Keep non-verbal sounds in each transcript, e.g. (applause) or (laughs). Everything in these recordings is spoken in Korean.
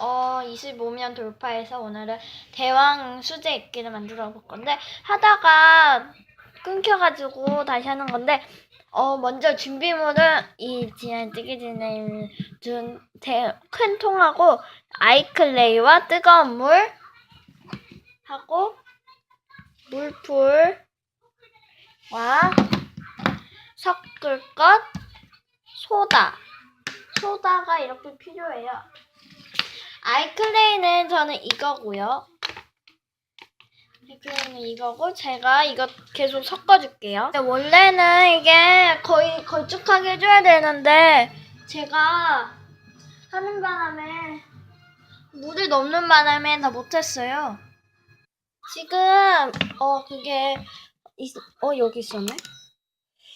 어, 25면 돌파해서 오늘은 대왕 수제 액기를 만들어 볼 건데 하다가 끊겨가지고 다시 하는 건데 어 먼저 준비물은 이 지난 뜨개질을 준큰 통하고 아이클레이와 뜨거운 물 하고 물풀과 섞을 것 소다 소다가 이렇게 필요해요. 아이클레이는 저는 이거고요. 아이클레이는 이거고 제가 이거 계속 섞어줄게요. 원래는 이게 거의 걸쭉하게 해줘야 되는데 제가 하는 바람에 물을 넣는 바람에 다 못했어요. 지금 어 그게 있, 어 여기 있었네.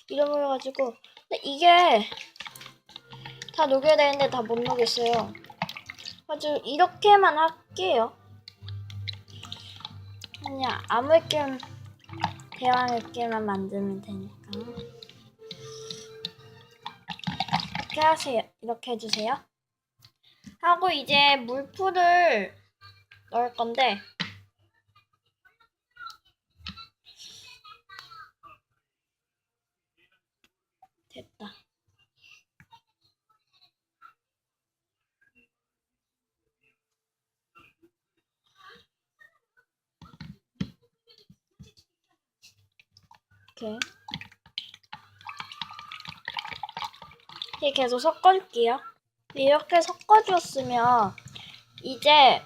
잃어버려가지고 근데 이게 다 녹여야 되는데 다 못 녹였어요. 아주 이렇게만 할게요. 그냥 아무 액기만 대왕 액기만 만들면 되니까 이렇게 하세요. 이렇게 해주세요. 하고 이제 물풀을 넣을 건데 됐다. 이렇게 이렇게 계속 섞어줄게요. 이렇게 섞어주었으면 이제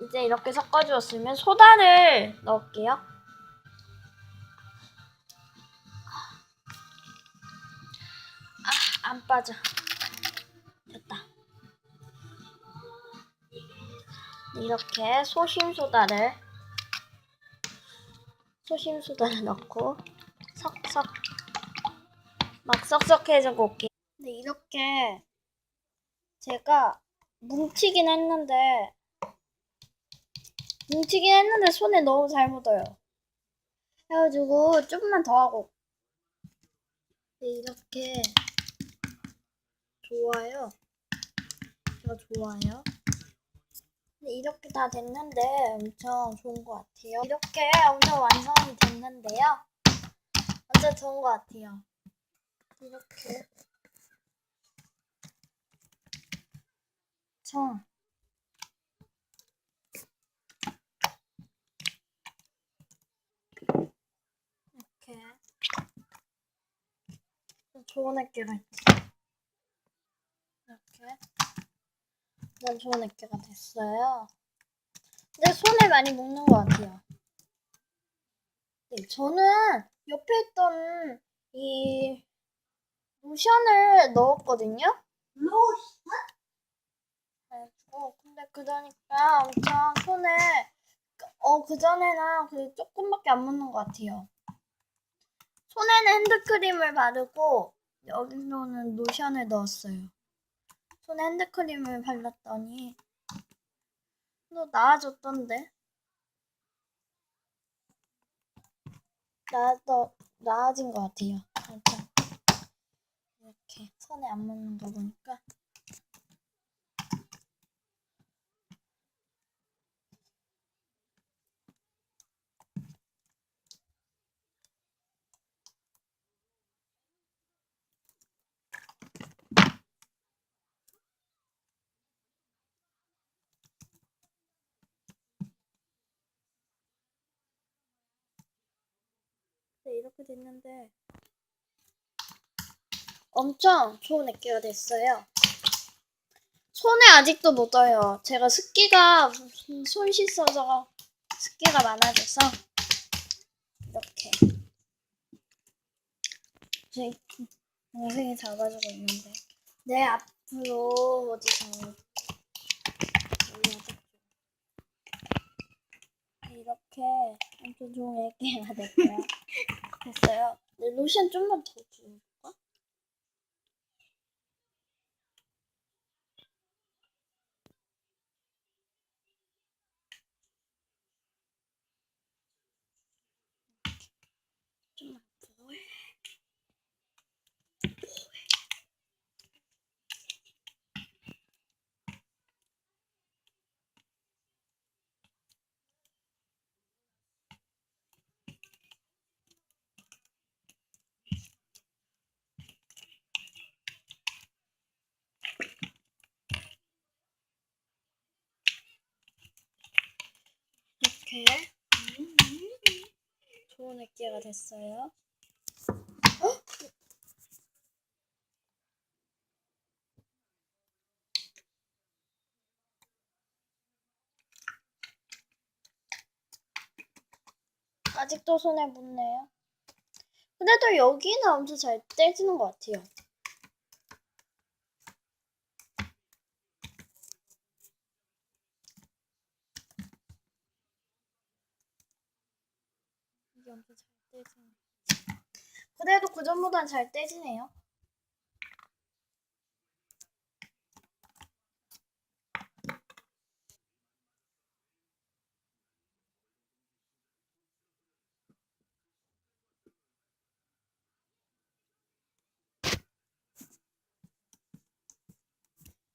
이제 이렇게 섞어주었으면 소다를 넣을게요. 아, 안 빠져. 됐다. 이렇게 소심소다를 소심소다를 넣고 석석 막 석석해서 곱게. 근데 이렇게 제가 뭉치긴 했는데 뭉치긴 했는데 손에 너무 잘 묻어요. 그래가지고 조금만 더 하고. 네, 이렇게. 좋아요. 제가 좋아요. 이렇게 다 됐는데 엄청 좋은 것 같아요. 이렇게 엄청 완성이 됐는데요 완전 좋은 것 같아요. 이렇게. 청. 이렇게. 좀 좋은 액기가 있지. 이렇게. 난 좋은 액기가 됐어요. 근데 손에 많이 묻는 것 같아요. 네, 저는 옆에 있던 이 로션을 넣었거든요 로션? 그래가지고 근데 그러니까 엄청 손에 어 그전에는 그 조금밖에 안 묻는 것 같아요. 손에는 핸드크림을 바르고 여기로는 로션을 넣었어요. 손에 핸드크림을 발랐더니 또 나아졌던데 나아더 나아진 것 같아요. 이렇게 손에 안 묻는 거 보니까 네, 이렇게 됐는데 엄청 좋은 액기가 됐어요. 손에 아직도 묻어요. 제가 습기가 손 씻어서 습기가 많아져서 이렇게 제 동생이 잡아주고 있는데 내 앞으로 어디서. 이렇게 엄청 좋은 액기가 됐고요. (laughs) 됐어요. 네, 로션 좀만 더 줄까? 좀만 더. 이렇게 좋은 액기가 됐어요. 아직도 손에 묻네요. 그래도 여기는 엄청 잘 떼지는 것 같아요. 엄청 잘 떼지네. 그래도 그 전보단 잘 떼지네요.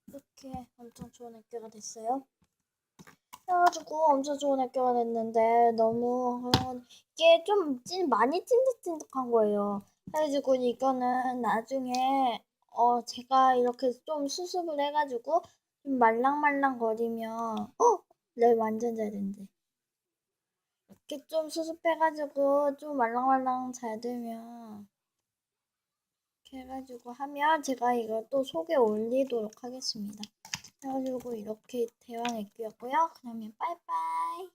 이렇게 엄청 좋은 학교가 됐어요. 그래가지고 엄청 좋은 학교가 됐는데 너무 어, 이게 좀 찐, 많이 찐득찐득한 거예요. 그래가지고 이거는 나중에 어 제가 이렇게 좀 수습을 해가지고 좀 말랑말랑 거리면 어? 네 완전 잘 된대. 이렇게 좀 수습해가지고 좀 말랑말랑 잘 되면 이렇게 해가지고 하면 제가 이걸 또 속에 올리도록 하겠습니다. 그래가지고 이렇게 대왕 액기였고요. 그러면 빠이빠이.